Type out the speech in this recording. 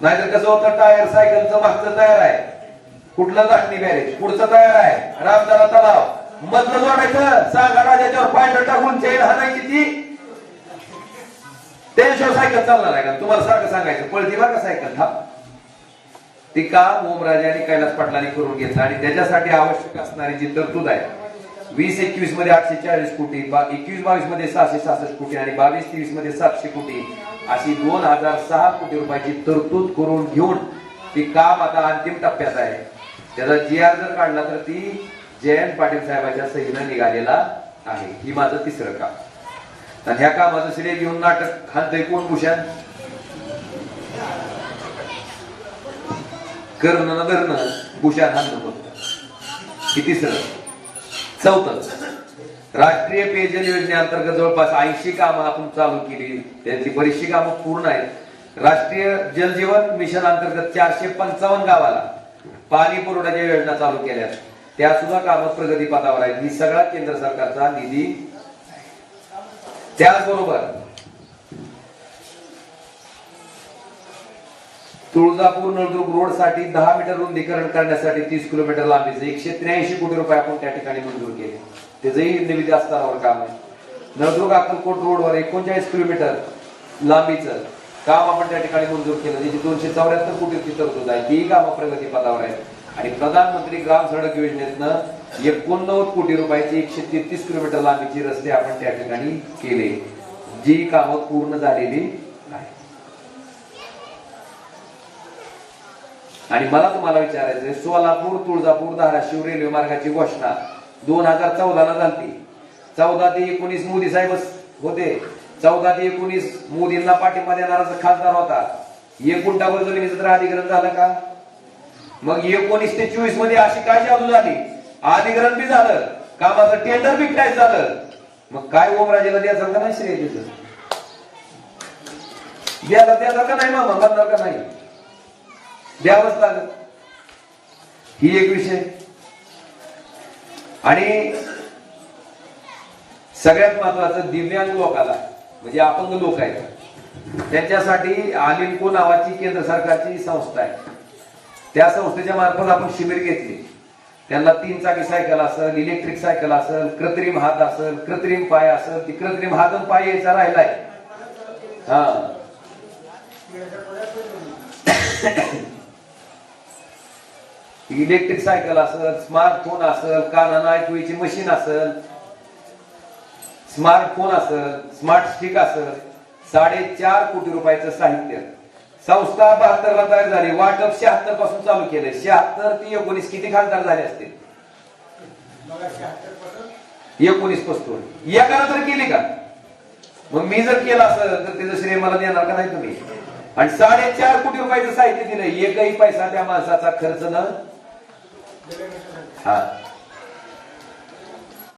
नाहीतर कसं होतं टायर सायकलचं मागचं तयार आहे. कुठलं दाखणी बॅरेज? पुढचं तयार आहे. रामदारा तलाव. मधलं जोडायचं. सांगा राजाच्यावर पायडर टाकून चैन हाणायची ती. त्याशिवाय सायकल चालणार आहे का? तुम्हाला सारखं सांगायचं. पळती बा का सायकल? थांब ती काम ओमराजे आणि कैलास पाटलांनी करून घेतलं आणि त्याच्यासाठी आवश्यक असणारी जी तरतूद आहे वीस एकवीसमध्ये आठशे चाळीस कोटी बा- एकवीस बावीसमध्ये सहाशे सहासष्ट कोटी आणि बावीस तेवीसमध्ये सातशे कोटी. अशी दोन हजार सहा कोटी रुपयाची तरतूद करून घेऊन ती काम आता अंतिम टप्प्यात आहे. त्याचा जी आर जर काढला तर ती जयंत पाटील साहेबांच्या सहीनं निघालेला आहे. ही माझं तिसरं काम. आणि ह्या कामाचं श्रेय घेऊन नाटक खालतंय कोण भूषण करणं न धरणं भूषण हा फक्त ही तिसरं. चौथं राष्ट्रीय पेयजल योजनेअंतर्गत जवळपास ऐंशी कामं आपण चालू केली. त्याची बरीचशी कामं पूर्ण आहेत. राष्ट्रीय जलजीवन मिशन अंतर्गत चारशे पंचावन्न गावाला पाणी पुरवठ्याच्या योजना चालू केल्या त्या सुद्धा कामं प्रगतीपथावर आहेत. ही सगळा केंद्र सरकारचा निधी. त्याचबरोबर तुळजापूर नळदुर्ग रोडसाठी दहा मीटर रुंदीकरण करण्यासाठी तीस किलोमीटर लांबीचे एकशे त्र्याऐंशी कोटी रुपये आपण त्या ठिकाणी मंजूर केले. त्याचंही निविदा असतानावर काम आहे. नळदुर्ग अक्कलकोट रोडवर एकोणचाळीस किलोमीटर लांबीचं काम आपण त्या ठिकाणी मंजूर केलं. त्याची दोनशे चौऱ्याहत्तर कोटीची तरतूद आहे. तीही कामं प्रगतीपथावर आहेत. आणि प्रधानमंत्री ग्राम सडक योजनेतनं एकोणनव्वद कोटी रुपयाची एकशे तेहतीस किलोमीटर लांबीची रस्ते आपण त्या ठिकाणी केले. जी कामं पूर्ण झालेली आहेत आणि मला तुम्हाला विचारायचंय सोलापूर तुळजापूर धाराशिव रेल्वे मार्गाची घोषणा दोन हजार चौदा ला झाली चौदा ते एकोणीस मोदी साहेब होते. चौदा ते एकोणीस मोदींना पाठिंबा देणारा खासदार होता. एक जमिनीचं तर अधिग्रहण झालं का? मग एकोणीस ते चोवीसमध्ये अशी काय चालू झाली? अधिग्रहण बी झालं. कामाचं टेंडर बी काय झालं? मग काय ओमराजेला द्यायचं का नाही श्रेय त्याचं द्यायला द्यायचा का नाही मामा? म्हणणार का नाही? द्यावंच लागत ही एक विषय. आणि सगळ्यात महत्वाचं दिव्यांग लोकाला म्हणजे अपंग लोक आहेत. त्यांच्यासाठी आलिमको नावाची केंद्र सरकारची संस्था आहे. त्या संस्थेच्या मार्फत आपण शिबिर घेतली. त्यांना तीन चाकी सायकल असेल इलेक्ट्रिक सायकल असेल कृत्रिम हात असेल कृत्रिम पाय असेल ती कृत्रिम हात आणि पाय यायचा राहिलाय. हा. इलेक्ट्रिक सायकल असेल स्मार्टफोन असेल कानानं ऐकूची मशीन असेल स्मार्टफोन असेल स्मार्ट स्टिक असेल साडेचार कोटी रुपयाचं साहित्य. संस्था बहात्तर ला तयार झाली. वाटप शहात्तरपासून चालू केले शहात्तर ते एकोणीस किती खासदार झाले असतील? एकोणीसपासून. एकाला तर केली का? मग मी जर केलं असं तर त्याचं श्रेय मला देणार का नाही तुम्ही? आणि साडेचार कोटी रुपयाचं साहित्य दिलं एकही पैसा त्या माणसाचा खर्च न हा